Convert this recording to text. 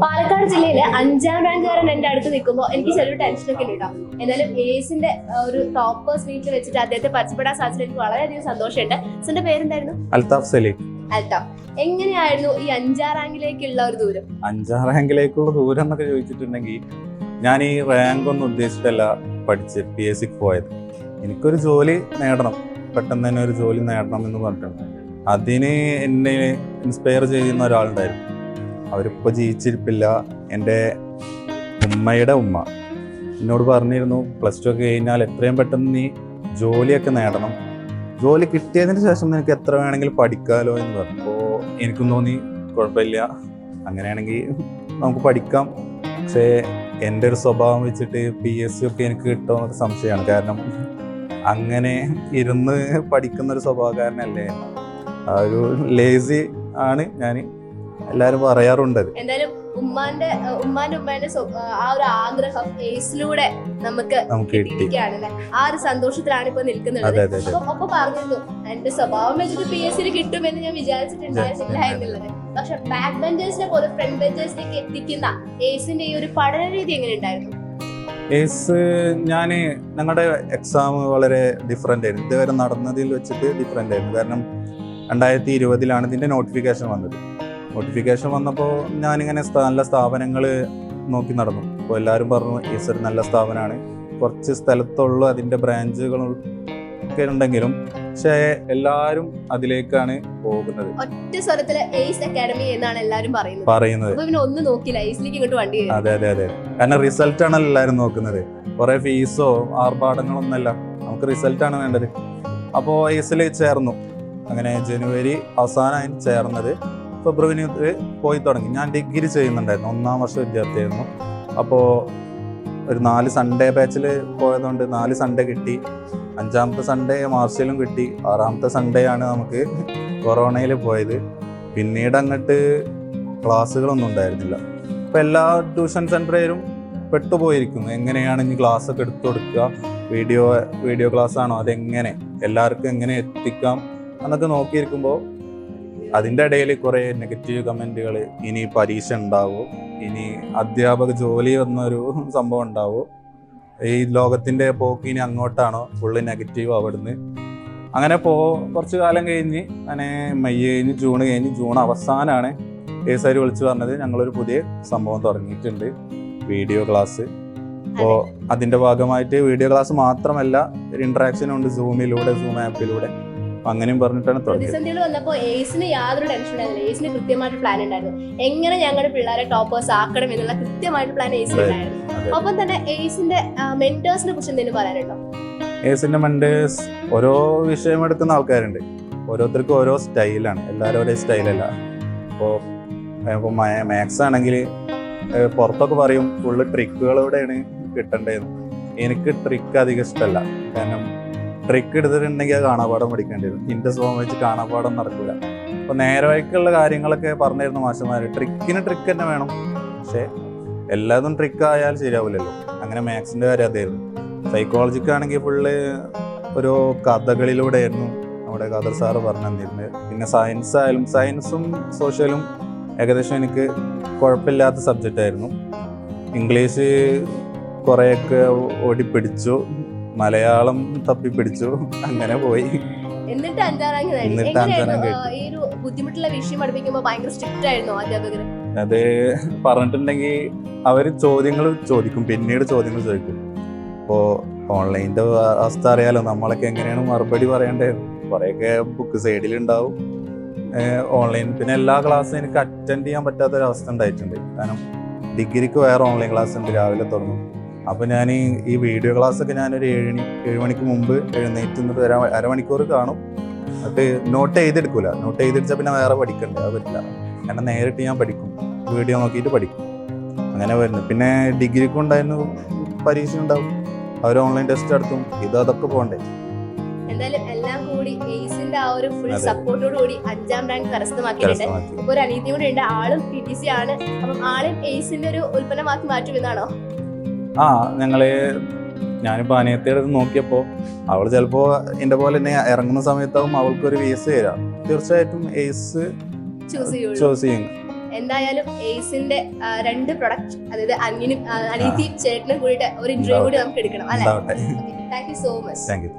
പാലക്കാട് ജില്ലയിലെ അഞ്ചാം റാങ്കുകാരൻ എന്റെ അടുത്ത് നിൽക്കുമ്പോൾ എനിക്ക് ചെറിയൊരു ടെൻഷനൊക്കെ ഉണ്ട് കേട്ടോ. എന്നാലും ഏസിന്റെ ഒരു ടോപ്പ് സ്വീറ്റ് വെച്ചിട്ട് അദ്ദേഹത്തെ പരിചയപ്പെടാൻ സാധിച്ചത് എനിക്ക് വളരെയധികം സന്തോഷമുണ്ട്. സിന്റെ പേരെന്തായിരുന്നു? അൽതാഫ് സലീം. അൽതാഫ്. എങ്ങനെയായിരുന്നു ഈ അഞ്ചാം റാങ്കിലേക്കുള്ള ഒരു ദൂരം? അഞ്ചാം റാങ്കിലേക്കുള്ള ദൂരം എന്നൊക്കെ ചോദിച്ചിട്ടുണ്ടെങ്കിൽ ഞാൻ ഈ റാങ്ക് ഒന്നും ഉദ്ദേശിച്ചിട്ടല്ല പഠിച്ച് പി എസ് സിക്ക് പോയത്. എനിക്കൊരു ജോലി നേടണം. പെട്ടെന്ന് തന്നെ ഒരു ജോലി നേടണം എന്ന് പറഞ്ഞിട്ടുണ്ട്. അതിന് എന്നെ ഇൻസ്പയർ ചെയ്യുന്ന ഒരാളുണ്ടായിരുന്നു. അവരിപ്പോൾ ജീവിച്ചിരിപ്പില്ല. എന്റെ ഉമ്മയുടെ ഉമ്മ എന്നോട് പറഞ്ഞിരുന്നു പ്ലസ് ടു ഒക്കെ കഴിഞ്ഞാൽ എത്രയും പെട്ടെന്ന് നീ ജോലിയൊക്കെ നേടണം. ജോലി കിട്ടിയതിന് ശേഷം നിനക്ക് എത്ര വേണമെങ്കിലും പഠിക്കാമല്ലോ എന്ന് പറഞ്ഞു. അപ്പോൾ എനിക്കും തോന്നി കുഴപ്പമില്ല. അങ്ങനെയാണെങ്കിൽ നമുക്ക് പഠിക്കാം. പക്ഷേ എന്റെ ഒരു സ്വഭാവം വെച്ചിട്ട് പി എസ് സി ഒക്കെ എനിക്ക് കിട്ടുമെന്നൊക്കെ സംശയമാണ്. കാരണം അങ്ങനെ ഇരുന്ന് പഠിക്കുന്ന ഒരു സ്വഭാവക്കാരനല്ലേ? ആ ഒരു ലേസി ആണ് ഞാൻ എല്ലാവരും പറയാറുണ്ട് എന്തായാലും ഉമ്മാന്റെ ഉമ്മാന്റെ ഉമ്മാന്റെ ആ, ഒരു ആഗ്രഹം ഏസിലൂടെ നമുക്ക് കിട്ടിയിരിക്കുകയാണ് കിട്ടി ആ ഒരു സന്തോഷത്തിലാണ് ഇപ്പൊ നിൽക്കുന്നത് ഒപ്പം പറഞ്ഞിരുന്നു എന്റെ സ്വഭാവം വെച്ചിട്ട് പി എസ് സിയിൽ കിട്ടുമെന്ന് ഞാൻ വിചാരിച്ചിട്ടുണ്ടായിരുന്നില്ല എന്നുള്ളത്. പക്ഷെ ബാക്ക് ബെഞ്ചേഴ്സിനെ പോലെ ഫ്രണ്ട് ബെഞ്ചേഴ്സിലേക്ക് എത്തിക്കുന്ന ഏസിന്റെ ഈ ഒരു പഠന രീതി എങ്ങനെ ഉണ്ടായിരുന്നു? ഏസ് ഞാൻ ഞങ്ങളുടെ എക്സാം വളരെ ഡിഫറെന്റ് ആയിരുന്നു. ഇതുവരെ നടന്നതിൽ വെച്ചിട്ട് ഡിഫറെന്റ് ആയിരുന്നു. കാരണം രണ്ടായിരത്തി ഇരുപതിലാണ് ഇതിന്റെ നോട്ടിഫിക്കേഷൻ വന്നത്. നോട്ടിഫിക്കേഷൻ വന്നപ്പോൾ ഞാനിങ്ങനെ നല്ല സ്ഥാപനങ്ങൾ നോക്കി നടന്നു. അപ്പോൾ എല്ലാവരും പറഞ്ഞു ഏസ് ഒരു നല്ല സ്ഥാപനമാണ് കുറച്ച് സ്ഥലത്തുള്ള അതിന്റെ ബ്രാഞ്ചുകൾ ഒക്കെ ഉണ്ടെങ്കിലും പക്ഷേ എല്ലാവരും അതിലേക്കാണ് പോകുന്നത്. ഒറ്റ സ്വരത്തിൽ എയ്സ് അക്കാഡമി എന്നാണ് എല്ലാവരും പറയുന്നത്. പറയുന്നത്. ഒന്ന് പിന്നെ ഒന്നും നോക്കില്ല. എയ്സിലേക്ക് ഇങ്ങോട്ട് വണ്ടി അതെ അതെ അതെ. കാരണം റിസൾട്ട് ആണ് എല്ലാവരും നോക്കുന്നത്. കുറെ ഫീസോ ആർഭാടങ്ങളൊന്നുമല്ല. നമുക്ക് റിസൾട്ട് ആണ് വേണ്ടത്. അപ്പോൾ എയ്സിൽ ചേർന്നു. അങ്ങനെ ജനുവരി അവസാനമായി ചേർന്നത്. ഫെബ്രുവരി പോയി തുടങ്ങി. ഞാൻ ഡിഗ്രി ചെയ്യുന്നുണ്ടായിരുന്നു. ഒന്നാം വർഷ വിദ്യാർത്ഥിയായിരുന്നു. അപ്പോൾ ഒരു നാല് സൺഡേ ബാച്ചിൽ പോയതുകൊണ്ട് നാല് സൺഡേ കിട്ടി. അഞ്ചാമത്തെ സൺഡേ മാർച്ചിലും കിട്ടി. ആറാമത്തെ സൺഡേ ആണ് നമുക്ക് കൊറോണയിൽ പോയത്. പിന്നീട് അങ്ങോട്ട് ക്ലാസ്സുകളൊന്നും ഉണ്ടായിരുന്നില്ല. അപ്പോൾ എല്ലാ ട്യൂഷൻ സെന്ററിലും പെട്ടുപോയിരിക്കുന്നു. എങ്ങനെയാണ് ഇനി ക്ലാസ് ഒക്കെ എടുത്തു കൊടുക്കുക? വീഡിയോ വീഡിയോ ക്ലാസ് ആണോ അതെങ്ങനെ? എല്ലാവർക്കും എങ്ങനെ എത്തിക്കാം? എന്നൊക്കെ നോക്കിയിരിക്കുമ്പോൾ അതിന്റെ ഇടയിൽ കുറേ നെഗറ്റീവ് കമന്റുകൾ ഇനി പരീക്ഷ ഉണ്ടാവോ ഇനി അധ്യാപക ജോലി എന്നൊരു സംഭവം ഉണ്ടാവോ. ഈ ലോകത്തിന്റെ പോക്ക് ഇനി അങ്ങോട്ടാണോ? ഫുള്ള് നെഗറ്റീവ് അവിടുന്ന്. അങ്ങനെ പോ കുറച്ച് കാലം കഴിഞ്ഞ് അങ്ങനെ മെയ് കഴിഞ്ഞ് ജൂൺ കഴിഞ്ഞ് ജൂൺ അവസാനമാണ് കേസാരി വിളിച്ചു പറഞ്ഞത്. ഞങ്ങളൊരു പുതിയ സംഭവം തുടങ്ങിയിട്ടുണ്ട്. Video class. അപ്പോൾ അതിന്റെ ഭാഗമായിട്ട് വീഡിയോ ക്ലാസ് മാത്രമല്ല ഒരു ഇന്ററാക്ഷൻ ഉണ്ട് സൂമിലൂടെ സൂം ആപ്പിലൂടെ അങ്ങനെയും പറഞ്ഞിട്ടാണ് പ്രതിസന്ധികൾ വന്നപ്പോ ഏസിന് യാതൊരു ടെൻഷൻ ഉണ്ടായിരുന്നില്ല ഏസിന് കൃത്യമായിട്ട് പ്ലാൻ ഉണ്ടായിരുന്നു എങ്ങനെ ഞങ്ങളുടെ പിള്ളേരെ ടോപ്പേഴ്സ് ആക്കണം എന്നുള്ള കൃത്യമായിട്ട് പ്ലാൻ ഏസിന് ഉണ്ടായിരുന്നു. ഒപ്പം തന്നെ ഏസിന്റെ മെന്റേഴ്സിനെ കുറിച്ച് എന്തെങ്കിലും പറയാനുണ്ടോ? ഏസിന്റെ മെന്റേഴ്സ് ഓരോ വിഷയം എടുക്കുന്ന ആൾക്കാരുണ്ട്. ഓരോരുത്തർക്കും ഓരോ സ്റ്റൈലാണ് എല്ലാവരും ഒരേ സ്റ്റൈലല്ല അപ്പോൾ ഇപ്പോൾ മാത്സ് ആണെങ്കിൽ പുറത്തൊക്കെ പറയും ഫുള്ള് ട്രിക്കുകളോടെയാണ് കിട്ടേണ്ടതെന്ന് എനിക്ക് ട്രിക്ക് അധികം ഇഷ്ടമല്ല കാരണം ട്രിക്ക് എടുത്തിട്ടുണ്ടെങ്കിൽ അത് കാണാപാഠം പഠിക്കേണ്ടി വരും. ഇന്റെ സ്വഭാവം വെച്ച് കാണാപാഠം നടക്കില്ല അപ്പോൾ നേരവഴിക്കുള്ള കാര്യങ്ങളൊക്കെ പറഞ്ഞിരുന്നു മാഷന്മാർ ട്രിക്കിന് ട്രിക്ക് തന്നെ വേണം. പക്ഷേ എല്ലാതും ട്രിക്ക് ആയാൽ ശരിയാവില്ലല്ലോ. അങ്ങനെ മാത്സിന്റെ കാര്യം അതായിരുന്നു സൈക്കോളജിക്കാണെങ്കിൽ ഫുള്ള് ഒരു കഥകളിലൂടെയായിരുന്നു നമ്മുടെ ഖദർ സാറ് പറഞ്ഞു തന്നിരുന്നത് പിന്നെ സയൻസ് ആയാലും സയൻസും സോഷ്യലും ഏകദേശം എനിക്ക് കുഴപ്പമില്ലാത്ത സബ്ജക്റ്റായിരുന്നു ഇംഗ്ലീഷ് കുറേയൊക്കെ ഓടിപ്പിടിച്ചു മലയാളം തപ്പി തപ്പിപ്പിടിച്ചു അങ്ങനെ പോയി. എന്നിട്ട് അഞ്ചാറാം എന്നിട്ട് ഈ ഒരു ബുദ്ധിമുട്ടുള്ള വിഷയം പഠിപ്പിക്കുമ്പോൾ ഭയങ്കര സ്ട്രിക്റ്റ് ആയിരുന്നു അധ്യാപകർ അത് പറഞ്ഞിട്ടുണ്ടെങ്കിൽ അവർ ചോദ്യങ്ങൾ ചോദിക്കും. പിന്നീട് ചോദ്യങ്ങൾ ചോദിക്കും. ഇപ്പോൾ ഓൺലൈന്റെ അവസ്ഥ അറിയാലോ. നമ്മളൊക്കെ എങ്ങനെയാണ് മറുപടി പറയേണ്ടത് കുറേയൊക്കെ ബുക്ക് സൈഡിൽ ഉണ്ടാവും ഓൺലൈൻ പിന്നെ എല്ലാ ക്ലാസ്സും എനിക്ക് അറ്റൻഡ് ചെയ്യാൻ പറ്റാത്തൊരവസ്ഥ ഉണ്ടായിട്ടുണ്ട് കാരണം ഡിഗ്രിക്ക് വേറെ ഓൺലൈൻ ക്ലാസ് ഉണ്ട് രാവിലെ തുടങ്ങും. അപ്പോൾ ഞാൻ ഈ വീഡിയോ ക്ലാസ്സൊക്കെ ഞാനൊരു ഏഴ് ഏഴ് മണിക്ക് മുമ്പ് എഴുന്നേറ്റ് നിന്നിട്ട് ഒരു അര- അരമണിക്കൂർ കാണും. എന്നിട്ട് നോട്ട് ചെയ്തെടുക്കൂല. നോട്ട് ചെയ്തെടുത്താൽ പിന്നെ വേറെ പഠിക്കണ്ടേ? അത് പറ്റില്ല കാരണം നേരിട്ട് ഞാൻ പഠിക്കും. വീഡിയോ നോക്കിയിട്ട് പഠിക്കും. അങ്ങനെ വരുന്നു. പിന്നെ ഡിഗ്രിക്കും ഉണ്ടായിരുന്നു പരീക്ഷ ഉണ്ടാവും. അവർ ഓൺലൈൻ ടെസ്റ്റ് നടത്തും. ഇത് അതൊക്കെ പോകണ്ടേ എന്തായാലും എല്ലാം കൂടി ആ ഒരു ഫുൾ. സപ്പോർട്ടോട് കൂടി അഞ്ചാം റാങ്ക് കരസ്ഥമാക്കിയിട്ടുണ്ട്. ഒരു അനീതി കൂടെ ഉണ്ട്. ആളും ടി ടി സി ആണ്. അപ്പം ഏസിന്റെ ഒരു ഉൽപ്പന്നമാക്കി മാറ്റും എന്നാണോ ആ ഞങ്ങൾ ഞാനിപ്പോൾ അനിയത്തിയുടെ അടുത്ത് നോക്കിയപ്പോൾ അവൾ ചിലപ്പോൾ എന്റെ പോലെ തന്നെ ഇറങ്ങുന്ന സമയത്താവും അവൾക്കൊരു വേസ് തരാം തീർച്ചയായിട്ടും എയ്സ് ചൂസ് ചെയ്യും. എന്തായാലും എയ്സിന്റെ രണ്ട് പ്രൊഡക്റ്റ് അതായത് അനിയനും അനിയത്തിയും ചേട്ടനും കൂടിയിട്ട് ഒരു ഇന്റർവ്യൂ കൂടി നമുക്ക് എടുക്കണം അല്ലെ? Thank you so much thank you